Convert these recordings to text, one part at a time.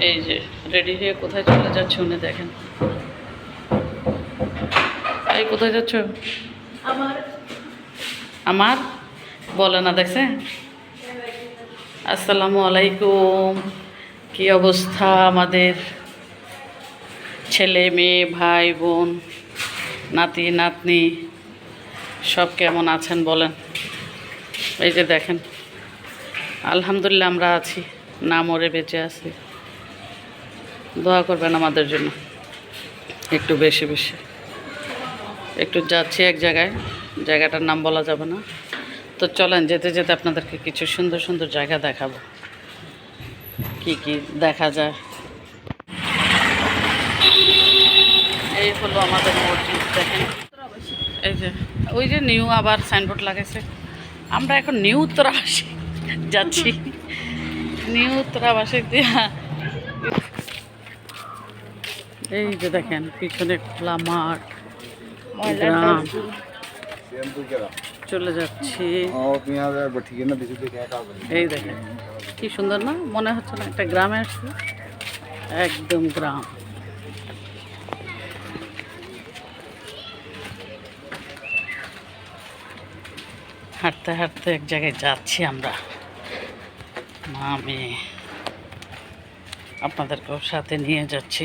এই যে রেডি হয়ে কোথায় চলে যাচ্ছে উনি দেখেন। এই কোথায় যাচ্ছ? আমার। আমার? বলে না দেখছে? আসসালামু আলাইকুম। কি অবস্থা আমাদের? ছেলে মেয়ে ভাই বোন নাতি নাতনি সব কেমন আছেন বলেন? এই যে দেখেন। আলহামদুলিল্লাহ আমরা আছি। না মরে বেঁচে আছি। দোয়া করবেন আমাদের জন্য। একটু বেশি বেশি। একটু যাচ্ছি এক জায়গায়, জায়গাটার নাম বলা যাবে না। তো চলেন, যেতে যেতে আপনাদেরকে কিছু সুন্দর সুন্দর জায়গা দেখাবো। কি কি দেখা যায়। এই হলো আমাদের মসজিদ, দেখেন। এই যে, ওই যে নিউ আবার সাইনবোর্ড লাগাইছে। আমরা এখন নিউ উত্তরাবাসী যাচ্ছি। নিউ উত্তরাবাসী দিয়া এই যে দেখেন পিছনে খোলা মাঠ গ্রাম। চলে যাচ্ছি। এই দেখেন কি সুন্দর না? মনে হচ্ছে না একটা গ্রামে আসছে। একদম গ্রাম। হাঁটতে হাঁটতে এক জায়গায় যাচ্ছি আমরা। মা মেয়ে আপনাদেরকেও সাথে নিয়ে যাচ্ছি।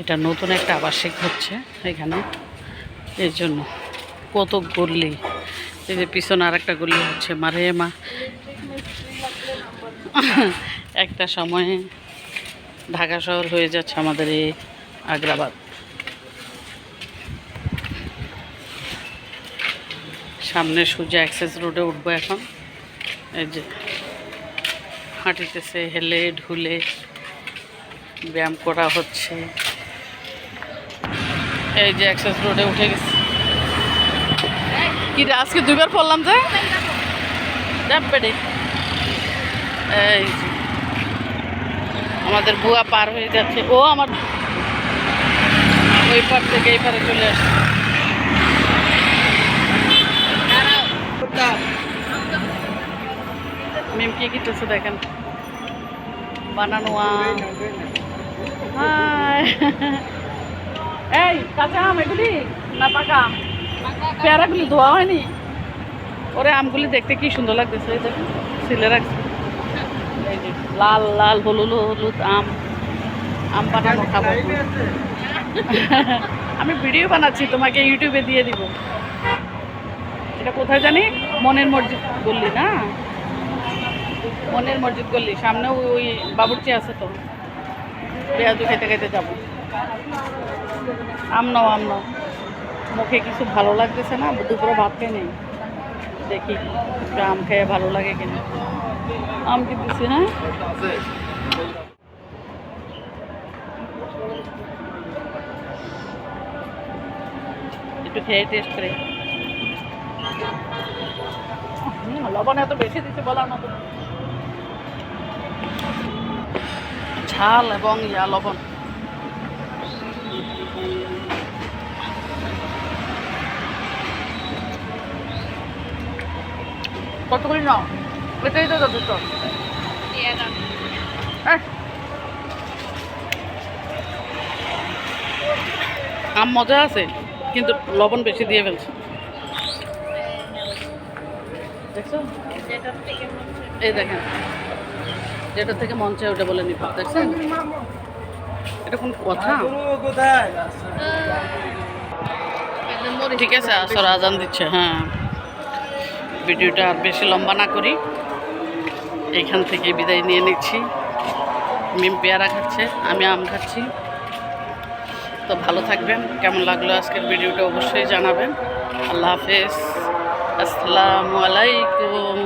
এটা নতুন একটা আবাসিক হচ্ছে এখানে। এর জন্য কত গল্লি এই যে পিছনে আর একটা গল্লি হচ্ছে মারে মা একটা সময়ে ঢাকা শহর হয়ে যাচ্ছে আমাদের এই আগ্রাবাদ। সামনে সোজা অ্যাক্সেস রোডে উঠবো এখন। এই যে হাঁটিতেছে, হেলে ঢুলে ব্যায়াম করা হচ্ছে। এই যে অ্যাক্সেস রোডে উঠে গেছি। কি আজকে দুইবার পড়লাম যে? ডাব্বেডে এই আমাদের বুয়া পার হয়ে যাচ্ছে। ও আমার ওই পার থেকে এই পারে চলে আসছে। মেম কি কিনতেছে দেখেন? বানানো হাই এই, কাঁচা আম এগুলি? না পাকা আম? পেয়ারাগুলি ধোয়া হয়নি? ওরে আমগুলি দেখতে কি সুন্দর লাগতেছে, এই সিলে রাখছে। লাল লাল, হলুদ হলুদ আম। আম বানানো খাব। আমি ভিডিও বানাচ্ছি, তোমাকে ইউটিউবে দিয়ে দিব। এটা কোথায় জানি? মনের মসজিদ বললি না? মনের মসজিদ গল্লি সামনে ওই বাবুর্চি আছে তো। পেঁয়াজু খেতে খেতে যাব। আম নাও আম নাও মুখে কিছু ভালো লাগতেছে না, দুপুরে ভাত খেয়ে নেই। দেখি আম খেয়ে ভালো লাগে কিনা। আম কি দিচ্ছি হ্যাঁ একটু খেয়ে টেস্ট করে। লবণ এত বেশি দিতে বলার মতো ঝাল এবং ইয়া, লবণ। কতগুলি নাও? এটাই তো যথেষ্ট। আম মজা আছে কিন্তু লবণ বেশি দিয়ে ফেলছে। দেখছ? এই দেখেন। যেটা থেকে মঞ্চে ওটা বলে নিব দেখছেন? এটা কোন কথা? ঠিক আছে আসর আজান দিচ্ছে হ্যাঁ। ভিডিওটা আর বেশি লম্বা না করি। এইখান থেকে বিদায় নিয়ে নিচ্ছি। মিম পেয়ারা খাচ্ছে, আমি আম খাচ্ছি। তো ভালো থাকবেন। কেমন লাগল আজকের ভিডিওটা অবশ্যই জানাবেন। আল্লাহ হাফেজ। আসসালামু আলাইকুম।